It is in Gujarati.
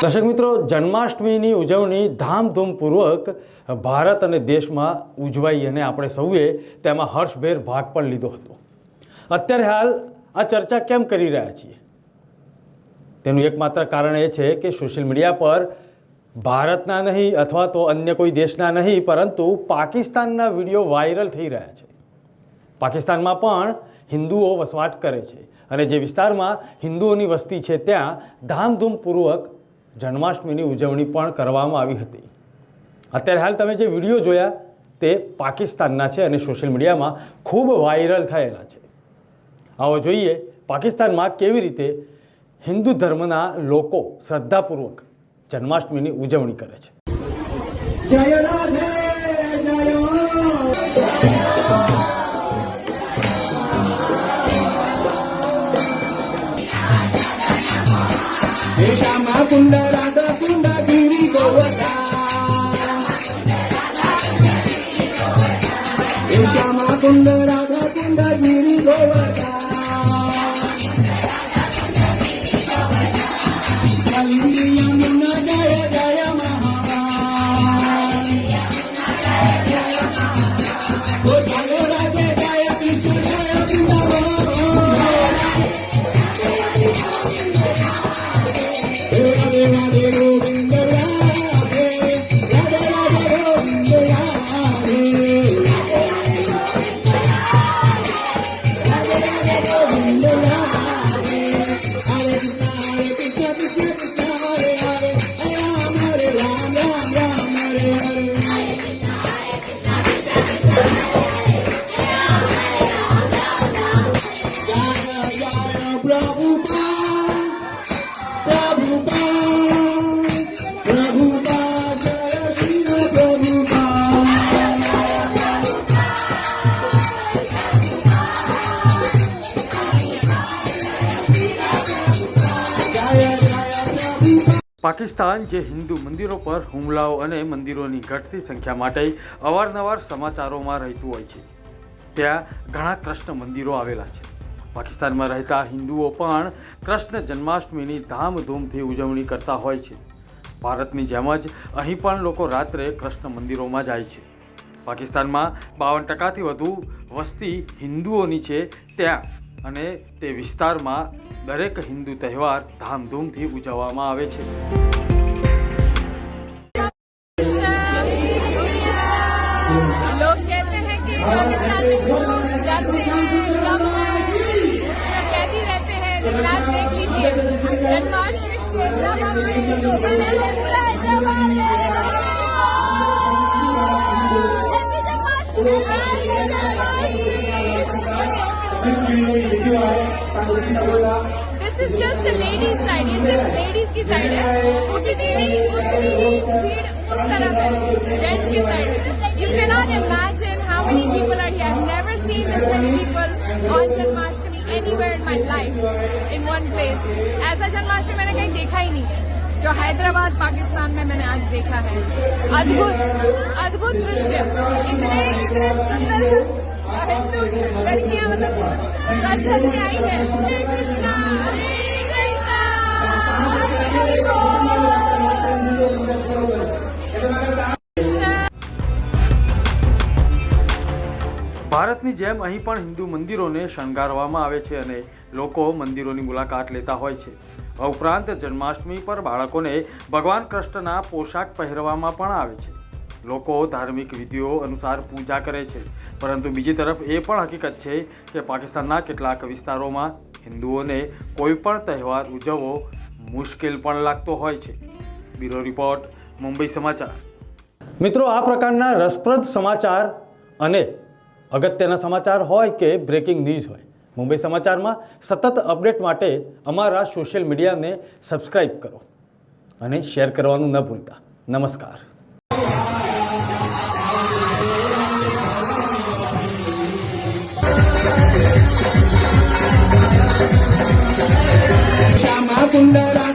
દર્શક મિત્રો, જન્માષ્ટમીની ઉજવણી ધામધૂમપૂર્વક ભારત અને દેશમાં ઉજવાઈ અને આપણે સૌએ તેમાં હર્ષભેર ભાગ પણ લીધો હતો. અત્યારે હાલ આ ચર્ચા કેમ કરી રહ્યા છીએ? તેનું એકમાત્ર કારણ એ છે કે સોશિયલ મીડિયા પર ભારતના નહીં અથવા તો અન્ય કોઈ દેશના નહીં, પરંતુ પાકિસ્તાનના વીડિયો વાયરલ થઈ રહ્યા છે. પાકિસ્તાનમાં પણ હિન્દુઓ વસવાટ કરે છે. અને જે વિસ્તારમાં હિન્દુઓની વસ્તી છે, ત્યાં ધામધૂમપૂર્વક જન્માષ્ટમીની ઉજવણી પણ કરવામાં આવી હતી. અત્યારે હાલ તમે જે વીડિયો જોયા, તે પાકિસ્તાનના છે અને સોશિયલ મીડિયામાં ખૂબ વાયરલ થયેલા છે. આવો જોઈએ, પાકિસ્તાનમાં કેવી રીતે હિન્દુ ધર્મના લોકો શ્રદ્ધાપૂર્વક જન્માષ્ટમીની ઉજવણી કરે છે. જય రాధకుండ రాధకుండ గిరి గోవట కుండ Alegria. પાકિસ્તાન જે હિન્દુ મંદિરો પર હુમલાઓ અને મંદિરોની ઘટતી સંખ્યા માટે અવારનવાર સમાચારોમાં રહેતું હોય છે. ત્યાં ઘણા કૃષ્ણ મંદિરો આવેલા છે. પાકિસ્તાનમાં રહેતા હિન્દુઓ પણ કૃષ્ણ જન્માષ્ટમીની ધામધૂમથી ઉજવણી કરતા હોય છે. ભારતની જેમ જ અહીં પણ લોકો રાત્રે કૃષ્ણ મંદિરોમાં જાય છે. પાકિસ્તાનમાં બાવન ટકાથી વધુ વસ્તી હિન્દુઓની છે ત્યાં અને તે વિસ્તારમાં દરેક હિન્દુ તહેવાર ધામધૂમથી ઉજવવામાં આવે છે Thank you. This is just the ladies side ये सिर्फ़ लेडीज़ की साइड है। उतनी ही उतनी ही भीड़ उस तरफ़ है जेंट्स की side you can not imagine how many people are here never seen this many people on Janmashtami anywhere in my life in one place ऐसा जन्माष्टमी मैंने कहीं देखा ही नहीं जो हैदराबाद, पाकिस्तान में मैंने आज देखा है। अद्भुत अद्भुत दृश्य। इतने इतने सुंदर ભારતની જેમ અહીં પણ હિન્દુ મંદિરોને શણગારવામાં આવે છે અને લોકો મંદિરોની મુલાકાત લેતા હોય છે. ઉપરાંત જન્માષ્ટમી પર બાળકોને ભગવાન કૃષ્ણના પોશાક પહેરવામાં પણ આવે છે. લોકો ધાર્મિક વિધિઓ અનુસાર પૂજા કરે છે. પરંતુ બીજી તરફ એ પણ હકીકત છે કે પાકિસ્તાનના કેટલાક વિસ્તારોમાં હિન્દુઓને કોઈ પણ તહેવાર ઉજવવો મુશ્કેલ પણ લાગતો હોય છે. બ્યુરો રિપોર્ટ, મુંબઈ સમાચાર. મિત્રો, આ પ્રકારના રસપ્રદ સમાચાર અને અગત્યના સમાચાર હોય કે બ્રેકિંગ ન્યૂઝ હોય, મુંબઈ સમાચારમાં સતત અપડેટ માટે અમારા સોશિયલ મીડિયાને સબસ્ક્રાઈબ કરો અને શેર કરવાનું ન ભૂલતા. નમસ્કાર. కుండరా